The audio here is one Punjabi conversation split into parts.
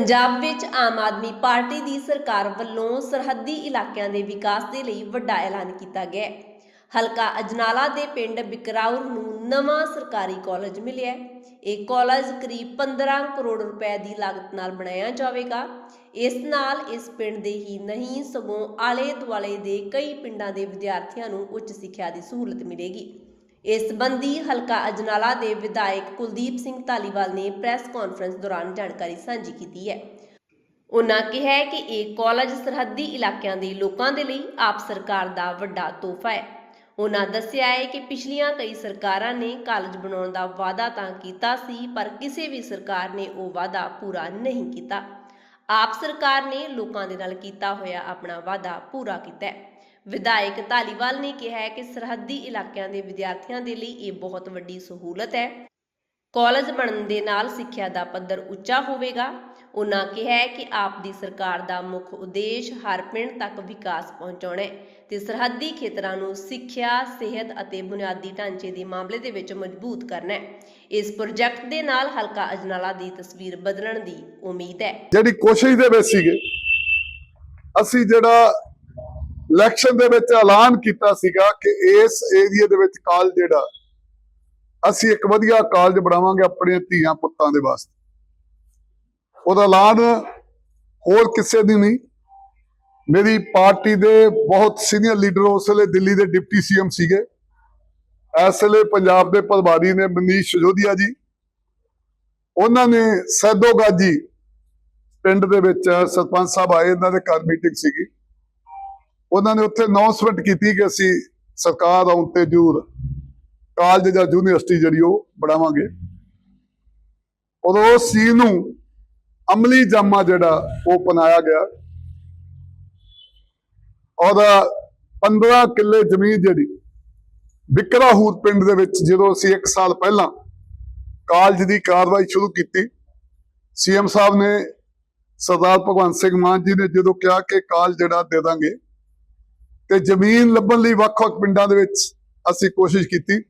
ਪੰਜਾਬ ਵਿੱਚ ਆਮ ਆਦਮੀ ਪਾਰਟੀ ਦੀ ਸਰਕਾਰ ਵੱਲੋਂ ਸਰਹੱਦੀ ਇਲਾਕਿਆਂ ਦੇ ਵਿਕਾਸ ਦੇ ਲਈ ਵੱਡਾ ਐਲਾਨ ਕੀਤਾ ਗਿਆ ਹੈ। ਹਲਕਾ ਅਜਨਾਲਾ ਦੇ ਪਿੰਡ ਬਿਕਰਾਉਰ ਨੂੰ ਨਵਾਂ ਸਰਕਾਰੀ ਕਾਲਜ ਮਿਲਿਆ ਹੈ। ਇਹ ਕਾਲਜ ਕਰੀਬ 15 ਕਰੋੜ ਰੁਪਏ ਦੀ ਲਾਗਤ ਨਾਲ ਬਣਾਇਆ ਜਾਵੇਗਾ। ਇਸ ਨਾਲ ਇਸ ਪਿੰਡ ਦੇ ਹੀ ਨਹੀਂ, ਸਗੋਂ ਆਲੇ ਦੁਆਲੇ ਦੇ ਕਈ ਪਿੰਡਾਂ ਦੇ ਵਿਦਿਆਰਥੀਆਂ ਨੂੰ ਉੱਚ ਸਿੱਖਿਆ ਦੀ ਸਹੂਲਤ ਮਿਲੇਗੀ। ਇਸ ਸੰਬੰਧੀ ਹਲਕਾ ਅਜਨਾਲਾ ਦੇ ਵਿਧਾਇਕ ਕੁਲਦੀਪ ਸਿੰਘ ਧਾਲੀਵਾਲ ਨੇ ਪ੍ਰੈਸ ਕਾਨਫਰੰਸ ਦੌਰਾਨ ਜਾਣਕਾਰੀ ਸਾਂਝੀ ਕੀਤੀ ਹੈ। ਉਨ੍ਹਾਂ ਕਿਹਾ ਕਿ ਇਹ ਕਾਲਜ ਸਰਹੱਦੀ ਇਲਾਕਿਆਂ ਦੇ ਲੋਕਾਂ ਦੇ ਲਈ ਆਪ ਸਰਕਾਰ ਦਾ ਵੱਡਾ ਤੋਹਫਾ ਹੈ। ਉਨ੍ਹਾਂ ਦੱਸਿਆ ਹੈ ਕਿ ਪਿਛਲੀਆਂ ਕਈ ਸਰਕਾਰਾਂ ਨੇ ਕਾਲਜ ਬਣਾਉਣ ਦਾ ਵਾਅਦਾ ਤਾਂ ਕੀਤਾ ਸੀ, ਪਰ ਕਿਸੇ ਵੀ ਸਰਕਾਰ ਨੇ ਉਹ ਵਾਅਦਾ ਪੂਰਾ ਨਹੀਂ ਕੀਤਾ। ਆਪ ਸਰਕਾਰ ਨੇ ਲੋਕਾਂ ਦੇ ਨਾਲ ਕੀਤਾ ਹੋਇਆ ਆਪਣਾ ਵਾਅਦਾ ਪੂਰਾ ਕੀਤਾ ਹੈ। ਵਿਧਾਇਕ ਧਾਲੀਵਾਲ ਨੇ ਕਿਹਾ ਹੈ ਕਿ ਸਰਹੱਦੀ ਇਲਾਕਿਆਂ ਦੇ ਵਿਦਿਆਰਥੀਆਂ ਦੇ ਲਈ ਇਹ ਬਹੁਤ ਵੱਡੀ ਸਹੂਲਤ ਹੈ। ਕਾਲਜ ਬਣਨ ਦੇ ਨਾਲ ਸਿੱਖਿਆ ਦਾ ਪੱਧਰ ਉੱਚਾ ਹੋਵੇਗਾ। ਉਨ੍ਹਾਂ ਕਿਹਾ ਹੈ ਕਿ ਆਪ ਦੀ ਸਰਕਾਰ ਦਾ ਮੁੱਖ ਉਦੇਸ਼ ਹਰ ਪਿੰਡ ਤੱਕ ਵਿਕਾਸ ਪਹੁੰਚਾਉਣਾ ਹੈ ਤੇ ਸਰਹੱਦੀ ਖੇਤਰਾਂ ਨੂੰ ਸਿੱਖਿਆ, ਸਿਹਤ ਅਤੇ ਬੁਨਿਆਦੀ ਢਾਂਚੇ ਦੇ ਮਾਮਲੇ ਦੇ ਵਿੱਚ ਮਜ਼ਬੂਤ ਕਰਨਾ ਹੈ। ਇਸ ਪ੍ਰੋਜੈਕਟ ਦੇ ਨਾਲ ਹਲਕਾ ਅਜਨਾਲਾ ਦੀ ਤਸਵੀਰ ਬਦਲਣ ਦੀ ਉਮੀਦ ਹੈ। ਜਿਹੜੀ ਕੋਸ਼ਿਸ਼ ਦੇ ਵਿੱਚ ਸੀਗੇ, ਅਸੀਂ ਜਿਹੜਾ ਇਲੈਕਸ਼ਨ ਦੇ ਵਿੱਚ ਐਲਾਨ ਕੀਤਾ ਸੀਗਾ ਕਿ ਇਸ ਏਰੀਆ ਦੇ ਵਿੱਚ ਕਾਲਜ ਜਿਹੜਾ, ਅਸੀਂ ਇੱਕ ਵਧੀਆ ਕਾਲਜ ਬਣਾਵਾਂਗੇ ਆਪਣੇ ਧੀਆਂ ਪੁੱਤਾਂ ਦੇ ਵਾਸਤੇ। ਉਹਦਾ ਐਲਾਨ ਹੋਰ ਕਿਸੇ ਦੀ ਨਹੀਂ। ਮੇਰੀ ਪਾਰਟੀ ਦੇ ਬਹੁਤ ਸੀਨੀਅਰ ਲੀਡਰ ਉਸ ਵੇਲੇ ਦਿੱਲੀ ਦੇ ਡਿਪਟੀ ਸੀਐਮ ਸੀਗੇ। ਇਸ ਵੇਲੇ ਪੰਜਾਬ ਦੇ ਪ੍ਰਭਾਰੀ ਨੇ ਮਨੀਸ਼ ਸਿਸੋਦੀਆ ਜੀ। ਉਹਨਾਂ ਨੇ ਸੈਦੋਗਾ ਜੀ ਪਿੰਡ ਦੇ ਵਿੱਚ ਸਰਪੰਚ ਸਾਹਿਬ ਆਏ, ਇਹਨਾਂ ਦੇ ਘਰ ਮੀਟਿੰਗ ਸੀਗੀ। ਉਹਨਾਂ ਨੇ ਉੱਥੇ ਅਨਾਉਂਸਮੈਂਟ ਕੀਤੀ ਕਿ ਅਸੀਂ ਸਰਕਾਰ ਆਉਣ ਤੇ ਜੂਰ ਕਾਲਜ ਜਾਂ ਯੂਨੀਵਰਸਿਟੀ ਜਿਹੜੀ ਉਹ ਬਣਾਵਾਂਗੇ। ਔਰ ਉਸ ਚੀਜ਼ ਨੂੰ ਅਮਲੀ ਜਾਮਾ ਜਿਹੜਾ ਉਹ ਬਣਾਇਆ ਗਿਆ। ਔਰ 15 ਕਿੱਲੇ ਜ਼ਮੀਨ ਜਿਹੜੀ ਬਿਕਰਾਹੂਰ ਪਿੰਡ ਦੇ ਵਿੱਚ ਜਦੋਂ ਅਸੀਂ 1 ਸਾਲ ਪਹਿਲਾਂ ਕਾਲਜ ਦੀ ਕਾਰਵਾਈ ਸ਼ੁਰੂ ਕੀਤੀ, ਸੀਐਮ ਸਾਹਿਬ ਨੇ ਸਰਦਾਰ ਭਗਵੰਤ ਸਿੰਘ ਮਾਨ ਜੀ ਨੇ ਜਦੋਂ ਕਿਹਾ ਕਿ ਕਾਲ ਜਿਹੜਾ ਦੇ ਦਾਂਗੇ ਤੇ ਜ਼ਮੀਨ ਲੱਭਣ ਲਈ ਵੱਖ-ਵੱਖ ਪਿੰਡਾਂ ਦੇ ਵਿੱਚ ਅਸੀਂ ਕੋਸ਼ਿਸ਼ ਕੀਤੀ।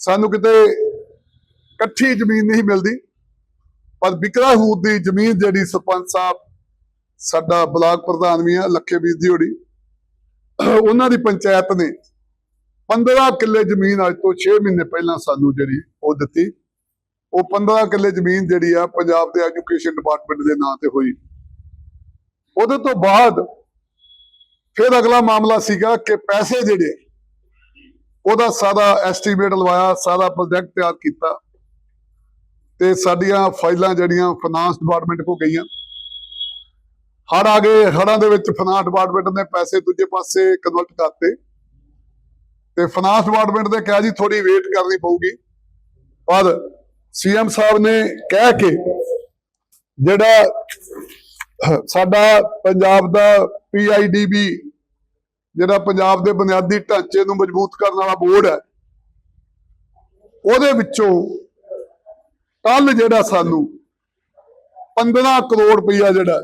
ਸਾਨੂੰ ਕਿਤੇ ਇਕੱਠੀ ਜ਼ਮੀਨ ਨਹੀਂ ਮਿਲਦੀ, ਪਰ ਬਿਕਰਾਹੂਰ ਦੀ ਜ਼ਮੀਨ ਜਿਹੜੀ ਸਰਪੰਚ ਸਾਹਿਬ, ਸਾਡਾ ਬਲਾਕ ਪ੍ਰਧਾਨ ਵੀ ਆ, ਲੱਖੇ ਵੀਰ ਜੀ ਹੋੜੀ ਉਹਨਾਂ ਦੀ ਪੰਚਾਇਤ ਨੇ 15 ਕਿੱਲੇ ਜ਼ਮੀਨ ਅੱਜ ਤੋਂ 6 ਮਹੀਨੇ ਪਹਿਲਾਂ ਸਾਨੂੰ ਜਿਹੜੀ ਉਹ ਦਿੱਤੀ। ਉਹ 15 ਕਿੱਲੇ ਜ਼ਮੀਨ ਜਿਹੜੀ ਆ, ਪੰਜਾਬ ਦੇ ਐਜੂਕੇਸ਼ਨ ਡਿਪਾਰਟਮੈਂਟ ਦੇ ਨਾਂ ਤੇ ਹੋਈ। ਉਹਦੇ ਤੋਂ ਬਾਅਦ ਫਿਰ ਅਗਲਾ ਮਾਮਲਾ ਸੀਗਾ ਕਿ ਪੈਸੇ ਜਿਹੜੇ ਉਹਦਾ ਸਾਰਾ ਐਸਟੀਮੇਟ ਲਵਾਇਆ, ਸਾਰਾ ਪ੍ਰੋਜੈਕਟ ਤਿਆਰ ਕੀਤਾ ਤੇ ਸਾਡੀਆਂ ਫਾਈਲਾਂ ਜਿਹੜੀਆਂ ਫਾਈਨਾਂਸ ਡਿਪਾਰਟਮੈਂਟ ਕੋ ਗਈਆਂ। ਹੜ ਆ ਗਏ ਹੜਾਂ ਦੇ ਵਿੱਚ ਫਾਈਨਾਂਸ ਡਿਪਾਰਟਮੈਂਟ ਨੇ ਪੈਸੇ ਦੂਜੇ ਪਾਸੇ ਕਨਵਰਟ ਕਰਤੇ ਤੇ ਫਾਈਨਾਂਸ ਡਿਪਾਰਟਮੈਂਟ ਦੇ ਕਿਹਾ ਜੀ ਥੋੜੀ ਵੇਟ ਕਰਨੀ ਪਊਗੀ। ਪਰ ਸੀਐਮ ਸਾਹਿਬ ਨੇ ਕਹਿ ਕੇ ਜਿਹੜਾ ਸਾਡਾ ਪੰਜਾਬ ਦਾ ਪੀਆਈਡੀਬੀ ਜਿਹੜਾ ਪੰਜਾਬ ਦੇ ਬੁਨਿਆਦੀ ਢਾਂਚੇ ਨੂੰ ਮਜ਼ਬੂਤ ਕਰਨ ਵਾਲਾ ਬੋਰਡ ਹੈ, ਉਹਦੇ ਵਿੱਚੋਂ ਕੱਲ ਜਿਹੜਾ ਸਾਨੂੰ 15 ਕਰੋੜ ਰੁਪਈਆ ਜਿਹੜਾ,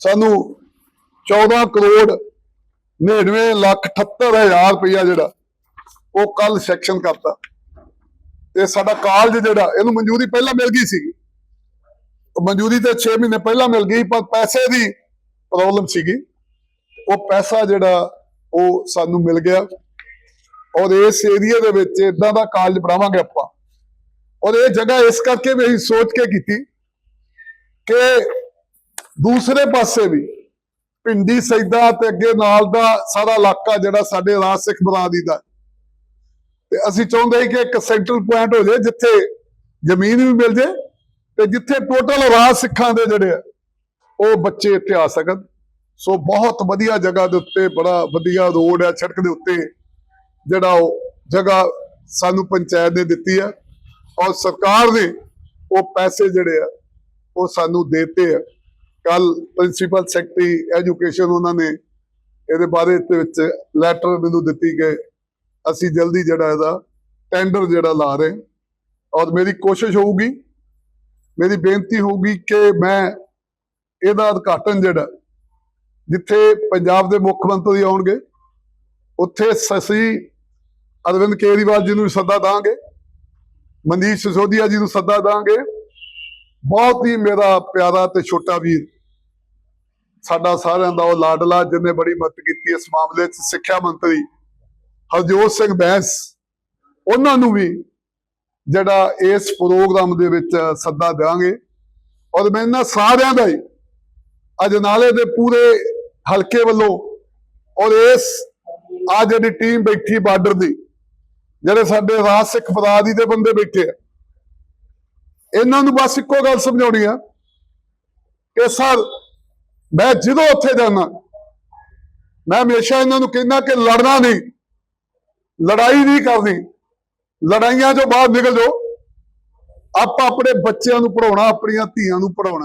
ਸਾਨੂੰ 14 ਕਰੋੜ 99 ਲੱਖ 78 ਹਜ਼ਾਰ ਰੁਪਈਆ ਜਿਹੜਾ ਉਹ ਕੱਲ ਸੈਕਸ਼ਨ ਕਰਤਾ। ਤੇ ਸਾਡਾ ਕਾਲਜ ਜਿਹੜਾ, ਇਹਨੂੰ ਮਨਜ਼ੂਰੀ ਪਹਿਲਾਂ ਮਿਲ ਗਈ ਸੀਗੀ ਮਨਜ਼ੂਰੀ ਤੇ 6 ਮਹੀਨੇ ਪਹਿਲਾਂ ਮਿਲ ਗਈ, ਪਰ ਪੈਸੇ ਦੀ ਪ੍ਰੋਬਲਮ ਸੀਗੀ। ਉਹ ਪੈਸਾ ਜਿਹੜਾ, ਉਹ ਸਾਨੂੰ ਮਿਲ ਗਿਆ। ਔਰ ਇਸ ਏਰੀਆ ਦੇ ਵਿੱਚ ਇਦਾਂ ਦਾ ਕਾਲਜ ਬਣਾਵਾਂਗੇ ਆਪਾਂ। ਔਰ ਇਹ ਜਗ੍ਹਾ ਇਸ ਕਰਕੇ ਵੀ ਅਸੀਂ ਸੋਚ ਕੇ ਕੀਤੀ ਕਿ ਦੂਸਰੇ ਪਾਸੇ ਵੀ ਪਿੰਡੀ ਸੈਦਾ ਤੇ ਅੱਗੇ ਨਾਲ ਦਾ ਸਾਰਾ ਇਲਾਕਾ ਜਿਹੜਾ ਸਾਡੇ ਰਾਜ ਸਿੱਖ ਬਰਾਦਰੀ ਦਾ। ਤੇ ਅਸੀਂ ਚਾਹੁੰਦੇ ਹਾਂ ਕਿ ਇੱਕ ਸੈਂਟਰਲ ਪੁਆਇੰਟ ਹੋ ਜਾਏ ਜਿੱਥੇ ਜ਼ਮੀਨ ਵੀ ਮਿਲ ਜਾਏ ਤੇ ਜਿੱਥੇ ਟੋਟਲ ਰਾਜ ਸਿੱਖਾਂ ਦੇ ਜਿਹੜੇ ਆ ਉਹ ਬੱਚੇ ਇੱਥੇ ਆ ਸਕਣ। ਸੋ ਬਹੁਤ ਵਧੀਆ ਜਗ੍ਹਾ ਦੇ ਉੱਤੇ, ਬੜਾ ਵਧੀਆ ਰੋਡ ਹੈ ਸੜਕ ਦੇ ਉੱਤੇ, ਜਿਹੜਾ ਉਹ ਜਗ੍ਹਾ ਸਾਨੂੰ ਪੰਚਾਇਤ ਨੇ ਦਿੱਤੀ ਹੈ। ਔਰ ਸਰਕਾਰ ਨੇ ਉਹ ਪੈਸੇ ਜਿਹੜੇ ਆ, ਉਹ ਸਾਨੂੰ ਦੇਤੇ ਆ। ਕੱਲ ਪ੍ਰਿੰਸੀਪਲ ਸੈਕਟਰੀ ਐਜੂਕੇਸ਼ਨ ਉਹਨਾਂ ਨੇ ਇਹਦੇ ਬਾਰੇ ਦੇ ਵਿੱਚ ਲੈਟਰ ਮੈਨੂੰ ਦਿੱਤੀ ਕਿ ਅਸੀਂ ਜਲਦੀ ਜਿਹੜਾ ਇਹਦਾ ਟੈਂਡਰ ਜਿਹੜਾ ਲਾ ਰਹੇ ਔਰ ਮੇਰੀ ਕੋਸ਼ਿਸ਼ ਹੋਊਗੀ, ਮੇਰੀ ਬੇਨਤੀ ਹੋਊਗੀ ਕਿ ਮੈਂ ਇਹਦਾ ਉਦਘਾਟਨ ਜਿਹੜਾ ਜਿੱਥੇ ਪੰਜਾਬ ਦੇ ਮੁੱਖ ਮੰਤਰੀ ਆਉਣਗੇ, ਉੱਥੇ ਸਸੀ ਅਰਵਿੰਦ ਕੇਜਰੀਵਾਲ ਜੀ ਨੂੰ ਵੀ ਸੱਦਾ ਦਾਂਗੇ ਮਨੀਸ਼ ਸਿਸੋਦੀਆ ਜੀ ਨੂੰ ਸੱਦਾ ਦਾਂਗੇ। ਬਹੁਤ ਹੀ ਮੇਰਾ ਪਿਆਰਾ ਤੇ ਛੋਟਾ ਵੀਰ, ਸਾਡਾ ਸਾਰਿਆਂ ਦਾ ਉਹ ਲਾਡਲਾ ਜਿਹਨੇ ਬੜੀ ਮਦਦ ਕੀਤੀ ਇਸ ਮਾਮਲੇ 'ਚ, ਸਿੱਖਿਆ ਮੰਤਰੀ ਹਰਜੋਤ ਸਿੰਘ ਬੈਂਸ, ਉਹਨਾਂ ਨੂੰ ਵੀ ਜਿਹੜਾ ਇਸ ਪ੍ਰੋਗਰਾਮ ਦੇ ਵਿੱਚ ਸੱਦਾ ਦੇਵਾਂਗੇ ਔਰ ਮੈਂ ਇਹਨਾਂ ਸਾਰਿਆਂ ਦਾ ਹੀ ਅਜਨਾਲੇ ਦੇ ਪੂਰੇ ਹਲਕੇ ਵੱਲੋਂ ਔਰ ਇਸ ਆ ਜਿਹੜੀ ਟੀਮ ਬੈਠੀ ਬਾਰਡਰ ਦੀ, ਜਿਹੜੇ ਸਾਡੇ ਰਾਜ ਸਿੱਖ ਫਰਾਦੀ ਦੇ ਬੰਦੇ ਬੈਠੇ ਆ। ਇਹਨਾਂ ਨੂੰ ਬਸ ਇੱਕੋ ਗੱਲ ਸਮਝਾਉਣੀ ਆ ਕਿ ਸਰ, ਮੈਂ ਜਦੋਂ ਉੱਥੇ ਜਾਣਾ, ਮੈਂ ਹਮੇਸ਼ਾ ਇਹਨਾਂ ਨੂੰ ਕਹਿੰਦਾ ਕਿ ਲੜਨਾ ਨਹੀਂ, ਲੜਾਈ ਨਹੀਂ ਕਰਨੀ, ਲੜਾਈਆਂ ਚੋਂ ਬਾਹਰ ਨਿਕਲ ਜਾਓ। ਆਪਾਂ ਆਪਣੇ ਬੱਚਿਆਂ ਨੂੰ ਪੜਾਉਣਾ ਆਪਣੀਆਂ ਧੀਆਂ ਨੂੰ ਪੜਾਉਣਾ